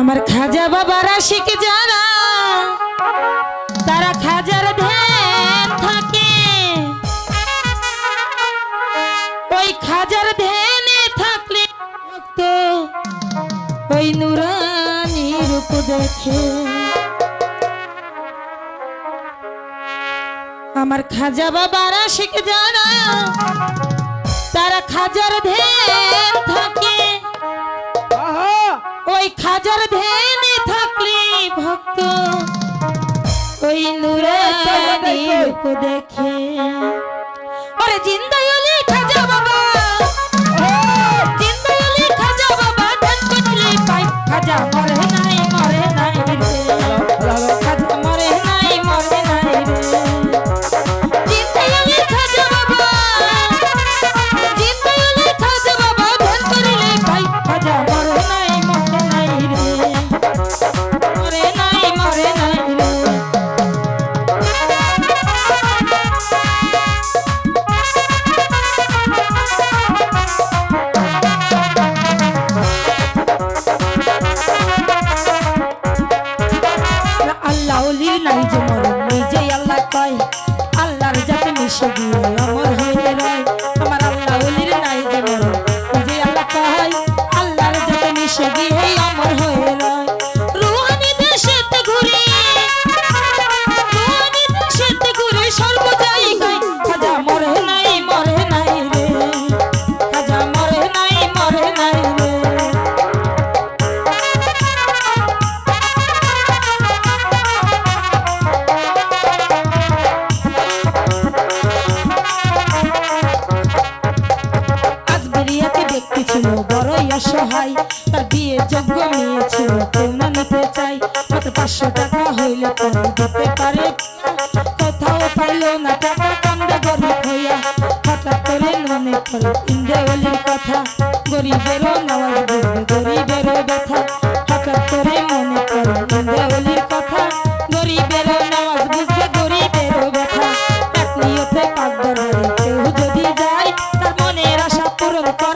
আমার খাজা বাবার আশিক যারা, তারা খাজার ধ্যান থাকে। ওই খাজার ধ্যানে থাকলে ভক্ত ওই নুরানি রূপ দেখে। আমার খাজা বাবার আশিক যারা, তারা খাজার ধ্যান নুরানি দেখে। ওরে জিন্দায়লি তার যোগ্য মেয়ে ছিল কেউ না নিতে চাই। মাত্র পাঁচশো টাকা হইলে পরে দিতে পারে কোথাও পাইলো না টাকা কান্দে গরিব হইয়া। হঠাৎ করে মনে পড়ে ইন্দ্রাবলীর কথা। গরিবেরও নামাজ ব্যথা। হঠাৎ করে মনে পড়ে ইন্দ্রাবলীর কথা। গরিবেরও নামাজ বুঝবে গরিবেরও ব্যথা। এক দরবারে কেউ যদি যায়, তার মনের আশা পূরণ করে।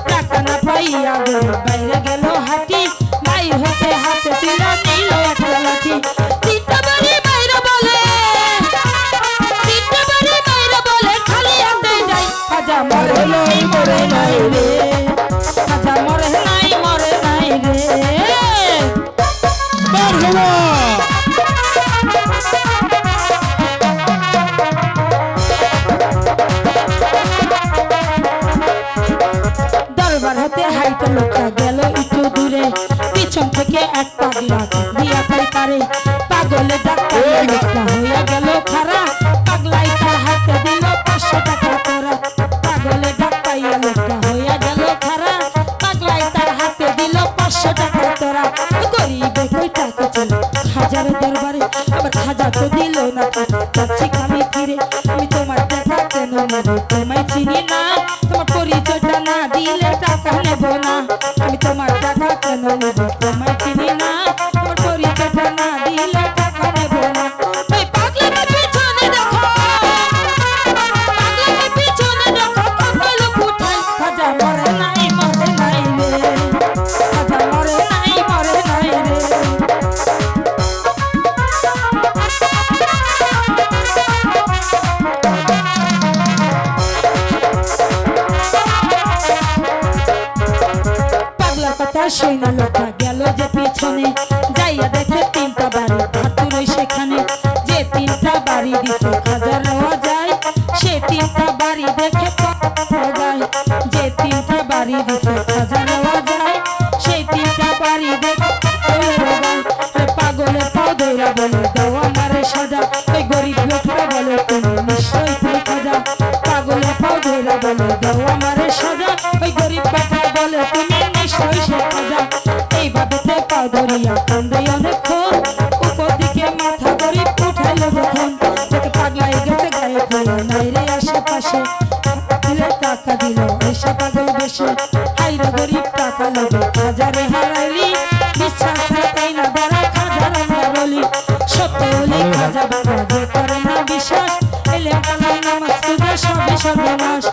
টাকা না পাইয়া গরিব বাইরে গেল হাঁটি বাইরে হতে হাত তুলা নিল একটা লাঠি আবার খাজা তো দিল না। যাচ্ছি খালি ফিরে আমি তোমার দেখা কেন তোমায় চিনি না, তোমার পরিচয়টা না দিলে টাকা নেব না। আমি তোমার টাকা কেন তোমায় চিনি না সই না লোকটা দাও আমারে সাজা। ওই গরিব লোকরা বলে, তুমি নিশ্চয়ই সে খাজা এইভাবে তে পাও ধরিয়া কান্দে অনেকক্ষণ। উপর দিকে মাথা গরিব উঠাইলো যখন তোকে পাগলাই গেছে, গায়ে খোলো নাই রে আশেপাশে। দিলে টাকা দিল, এসে পাগল বেশে। হাইরে গরিব টাকা লোভে হাজারে হারাইলি বিশ্বাস থাকাই না দাঁড়া খাজার আমরা বলি সত্য বলি খাজা বাবা, যে করে না বিশ্বাস। এলে পালাই নামাজ পূজা সবে সর্বনাশ।